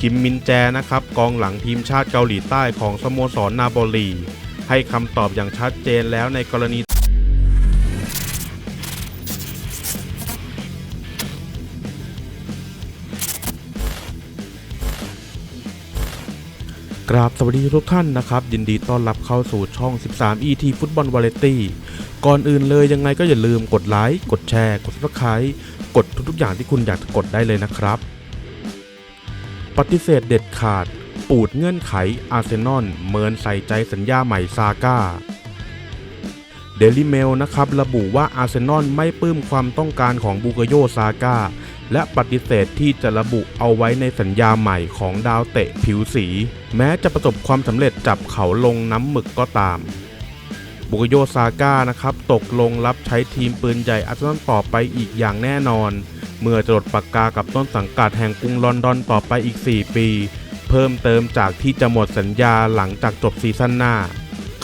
คิมมินแจนะครับกองหลังทีมชาติเกาหลีใต้ของสโมสรนาโปลี ให้คำตอบอย่างชัดเจนแล้วในกรณีกราบสวัสดีทุกท่านนะครับ ยินดีต้อนรับเข้าสู่ช่อง 13 ET ฟุตบอลวาเลตี้ก่อนอื่นเลยยังไงก็อย่าลืมกดไลค์ กดแชร์ กด subscribe กดทุกๆอย่างที่คุณอยากจะกดได้เลยนะครับ ปฏิเสธเด็ดขาด ปูดเงื่อนไขอาร์เซนอลเมินใส่ใจสัญญาใหม่ซาก้าเดลิเมลนะครับระบุว่าอาร์เซนอลไม่ปลื้มความต้องการของบูกโยซาก้าและปฏิเสธที่จะระบุเอาไว้ในสัญญาใหม่ของดาวเตะผิวสี แม้จะประสบความสำเร็จจับเขาลงน้ำหมึกก็ตาม บุกโยซาก้านะครับตกลงรับใช้ทีมปืนใหญ่อาร์เซนอลต่อไปอีกอย่างแน่นอน เมื่อจดปากกากับต้นสังกัดแห่งกรุงลอนดอนต่อไปอีก 4 ปี เพิ่มเติมจากที่จะหมดสัญญาหลังจากจบซีซั่นหน้า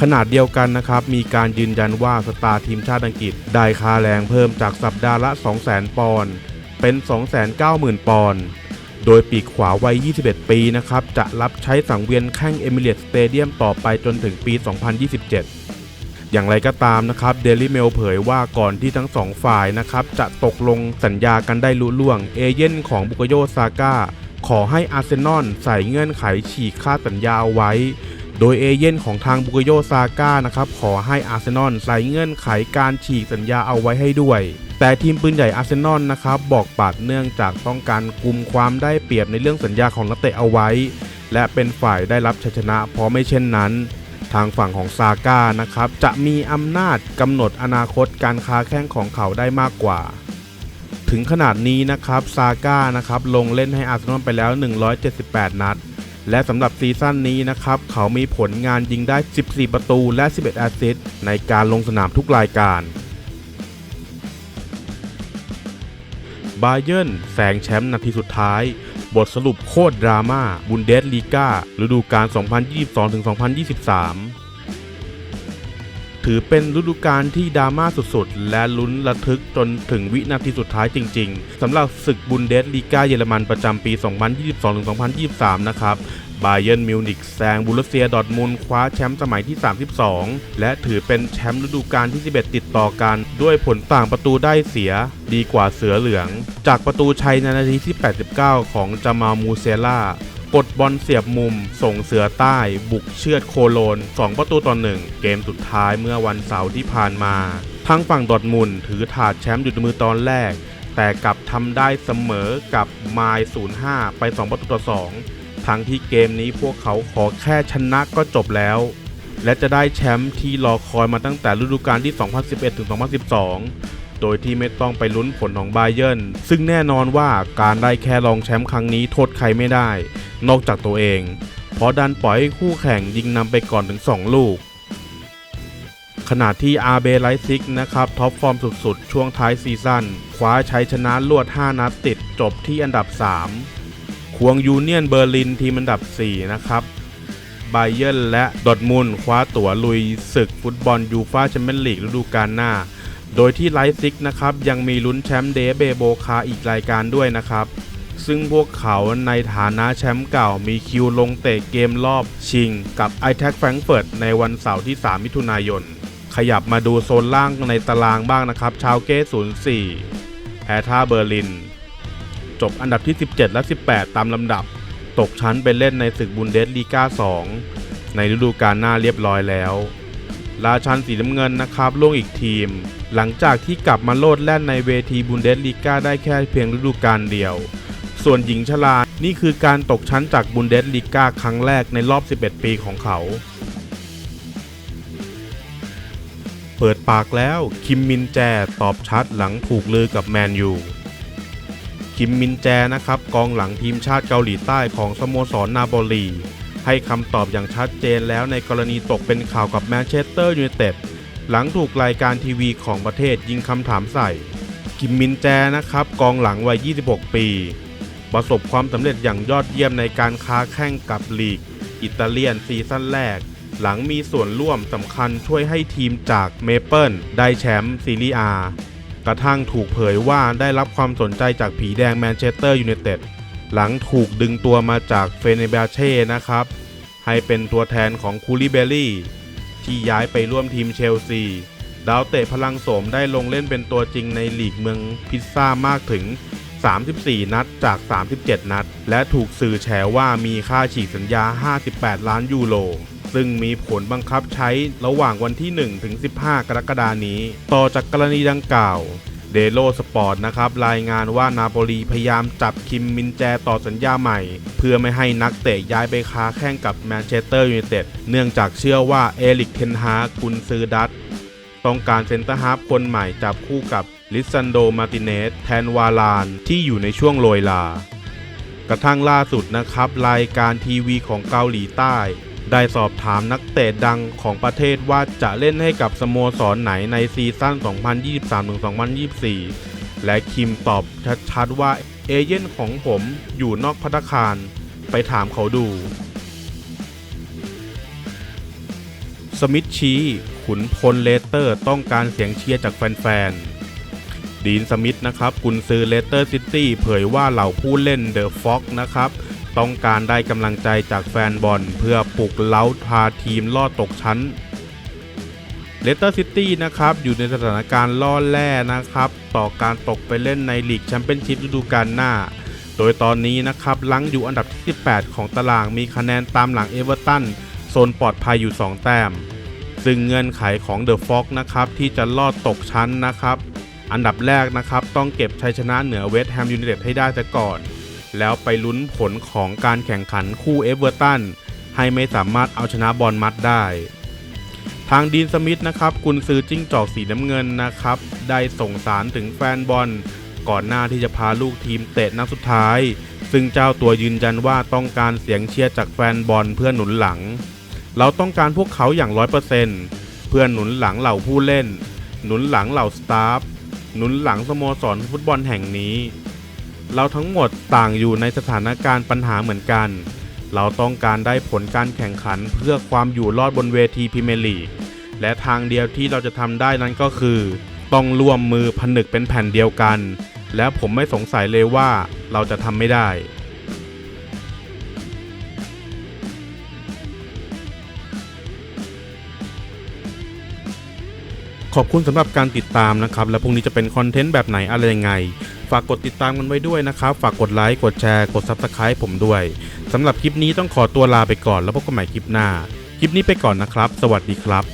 ขนาดเดียวกันนะครับ มีการยืนยันว่าสตาร์ทีมชาติอังกฤษ ได้ค่าแรงเพิ่มจากสัปดาห์ละ 200,000 ปอนด์เป็น 290,000 ปอนด์โดยปีกขวาวัย 21 ปีนะครับ จะรับใช้สังเวียนแข้งเอมิเรตสเตเดียมต่อไปจนถึงปี 2027 อย่างไรก็ตามนะครับเดลิเมลเผยว่าก่อนที่ทั้งสองฝ่ายนะครับจะตกลงสัญญากันได้ลุล่วง เอเย่นของบุกโยซาก้าขอให้อาร์เซนอลใส่เงื่อนไขฉีกค่าสัญญาเอาไว้ โดยเอเย่นของทางบุกโยซาก้านะครับขอให้อาร์เซนอลใส่เงื่อนไขการฉีกสัญญาเอาไว้ให้ด้วย แต่ทีมปืนใหญ่อาร์เซนอลนะครับบอกปัดเนื่องจากต้องการกลุ่มความได้เปรียบในเรื่องสัญญาของนักเตะเอาไว้ และเป็นฝ่ายได้รับชัยชนะเพราะไม่เช่นนั้น ทางฝั่งของซาก้านะครับ จะมีอำนาจกำหนดอนาคตการค้าแข้งของเขาได้มากกว่า ถึงขนาดนี้นะครับซาก้านะครับลงเล่นให้อาร์เซนอลไปแล้ว 178 นัด และสำหรับซีซั่นนี้นะครับ เขามีผลงานยิงได้ 14 ประตูและ 11 แอสซิสต์ในการลงสนามทุกรายการบาเยิร์นแซงแชมป์นาทีสุดท้าย บทสรุปโคตรดราม่าบุนเดสลีกาฤดูกาล 2022-2023 ถือเป็นฤดูกาลที่ดราม่าสุดๆ และลุ้นระทึกจนถึงวินาทีสุดท้ายจริงๆสำหรับศึกบุนเดสลีกาเยอรมันประจำปี 2022-2023 นะครับ บาเยิร์นมิวนิกแซงบูรุเซียดอทมุนคว้าแชมป์สมัยที่ 32 และถือเป็นแชมป์ฤดูกาลที่ 11 ติดต่อกัน ด้วยผลต่างประตูได้เสียดีกว่าเสือเหลือง จากประตูชัยในนาทีที่ 89 ของจามามูเซล่ากดบอลเสียบมุม ส่งเสือใต้ บุกเชือดโคโลน 2 ประตูต่อหนึ่งเกมสุดท้ายเมื่อวันเสาร์ที่ผ่านมาทั้งฝั่งดอทมุนถือถาดแชมป์อยู่ในมือตอนแรก แต่กลับทำได้เสมอกับไมล์05 ไป 2 ประตูต่อ 2 ทั้งที่เกมนี้พวกเขาขอแค่ชนะก็จบแล้ว และจะได้แชมป์ที่รอคอยมาตั้งแต่ฤดูกาลที่ 2011-2012 โดยที่ไม่ต้องไปลุ้นผลของไบเยนซึ่งแน่นอนว่าการได้แค่รองแชมป์ครั้งนี้โทษใครไม่ได้ นอกจากตัวเอง เพราะดันปล่อยให้คู่แข่งยิงนำไปก่อนถึง 2 ลูกขณะที่อาเบไลซิกนะครับท็อปฟอร์มสุดๆ ช่วงท้ายซีซั่นคว้าชัยชนะลวด 5 นัดติดจบที่อันดับ 3 วงยูเนียนเบอร์ลินทีมอันดับ 4 นะครับไบเยร์นและดอทมุนคว้าตั๋วลุยศึกฟุตบอลยูฟ่าแชมเปี้ยนลีกฤดูกาลหน้า โดยที่ไลฟ์ซิกนะครับยังมีลุ้นแชมป์เดเบโบคาอีกรายการด้วยนะครับ ซึ่งพวกเขาในฐานะแชมป์เก่ามีคิวลงเตะเกมรอบชิง กับไอแท็กแฟรงเฟิร์ตในวันเสาร์ที่ 3 มิถุนายน ขยับมาดูโซนล่างในตารางบ้างนะครับ ชาวเก้04แอท่าเบอร์ลิน จบอันดับที่ 17 และ 18 ตามลำดับ ตกชั้นไปเล่นในศึกบุนเดสลีกา2 ในฤดูกาลหน้าเรียบร้อยแล้ว ราชันสีน้ำเงินนะครับล่วงอีกทีม หลังจากที่กลับมาโลดแล่นในเวทีบุนเดสลีกาได้แค่เพียงฤดูกาลเดียว ส่วนหญิงชลา นี่คือการตกชั้นจากบุนเดสลีกาครั้งแรกในรอบ 11 ปีของเขาเปิดปากแล้ว คิมมินแจตอบชัดหลังถูกลือกับแมนยู คิมมินแจนะครับกองหลังทีมชาติเกาหลีใต้ของสโมสรนาโปลี ให้คำตอบอย่างชัดเจนแล้วในกรณีตกเป็นข่าวกับแมนเชสเตอร์ยูไนเต็ดหลังถูกรายการทีวีของประเทศยิงคำถามใส่ คิมมินแจนะครับกองหลังวัย 26 ปี ประสบความสำเร็จอย่างยอดเยี่ยมในการค้าแข่งกับลีก อิตาเลียนซีซั่นแรก หลังมีส่วนร่วมสำคัญช่วยให้ทีมจากเมเปิลได้แชมป์ซีรีอา กระทั่งถูกเผยว่าได้รับความสนใจจากผีแดงแมนเชสเตอร์ยูไนเต็ดหลังถูกดึงตัวมาจากเฟเนเบเช่นะครับ ให้เป็นตัวแทนของคูลิเบลลี่ ที่ย้ายไปร่วมทีมเชลซี ดาวเตะพลังโสมได้ลงเล่นเป็นตัวจริงในลีกเมืองพิซซ่ามากถึง 34 นัดจาก 37 นัด และถูกสื่อแฉว่ามีค่าฉีกสัญญา 58 ล้านยูโร ซึ่งมีผลบังคับใช้ระหว่างวันที่ 1 ถึง 15 กรกฎานี้ ต่อจากกรณีดังกล่าวเดโลสปอร์ตนะครับรายงานว่านาโปลีพยายามจับคิมมินแจต่อสัญญาใหม่ เพื่อไม่ให้นักเตะย้ายไปค้าแข่งกับแมนเชสเตอร์ยูไนเต็ดเนื่องจากเชื่อว่าเอลิกเทนฮากุนซือดัตต้องการเซนเตอร์ฮาฟคนใหม่จับคู่กับลิซันโดมาติเนสแทนวาลานที่อยู่ในช่วงโรยลา กระทั่งล่าสุดนะครับ รายการทีวีของเกาหลีใต้ ได้สอบถามนักเตะดังของประเทศว่าจะเล่นให้กับสโมสรไหนในซีซั่น 2023-2024 และคิมตอบชัดๆว่าเอเย่นของผมอยู่นอกพัตตาคาร ไปถามเขาดู สมิธชี้ขุนพลเลสเตอร์ต้องการเสียงเชียร์จากแฟนๆ ดีนสมิธนะครับ กุนซือเลสเตอร์ซิตี้เผยว่าเหล่าผู้เล่นเดอะฟ็อกนะครับ ต้องการได้กำลังใจจากแฟนบอลเพื่อปลุกเล้าพาทีมลอดตกชั้นเลสเตอร์ซิตี้นะครับอยู่ในสถานการณ์ล่อแร่นะครับ ต่อการตกไปเล่นในลีกแชมเปี้ยนชิพฤดูกาลหน้า โดยตอนนี้นะครับลังอยู่อันดับที่ 18 ของตารางมีคะแนนตามหลังเอเวอร์ตันโซนปลอดภัยอยู่ 2 แต้ม ซึ่งเงื่อนไขของเดอะฟ็อกนะครับที่จะลอดตกชั้นนะครับ อันดับแรกนะครับต้องเก็บชัยชนะเหนือเวสต์แฮมยูไนเต็ดให้ได้ซะก่อน แล้วไปลุ้นผลของการแข่งขันคู่เอเวอร์ตันให้ไม่สามารถเอาชนะบอลมัดได้ ทางดีนสมิธนะครับกุนซือจิ้งจอกสีน้ำเงินนะครับ ได้ส่งสารถึงแฟนบอล ก่อนหน้าที่จะพาลูกทีมเตะนัดสุดท้าย ซึ่งเจ้าตัวยืนยันว่าต้องการเสียงเชียร์จากแฟนบอลเพื่อหนุนหลัง เราต้องการพวกเขาอย่างร้อยเปอร์เซ็นต์เพื่อหนุนหลังเหล่าผู้เล่น หนุนหลังเหล่าสตาฟหนุนหลังสโมสรฟุตบอลแห่งนี้ เราทั้งหมดต่างอยู่ในสถานการณ์ปัญหาเหมือนกัน เราต้องการได้ผลการแข่งขันเพื่อความอยู่รอดบนเวทีพรีเมียร์ลีกและทางเดียวที่เราจะทำได้นั้นก็คือ ต้องร่วมมือผนึกเป็นแผ่นเดียวกัน และผมไม่สงสัยเลยว่าเราจะทำไม่ได้ขอบคุณสำหรับการติดตามนะครับ และพรุ่งนี้จะเป็นคอนเทนต์แบบไหนอะไรยังไง ฝากกดติดตามกันไว้ด้วยนะครับ ฝากกดไลค์ กดแชร์ กด Subscribe ผมด้วยสำหรับคลิปนี้ต้องขอตัวลาไปก่อนแล้วพบกันใหม่คลิปหน้า คลิปนี้ไปก่อนนะครับ สวัสดีครับ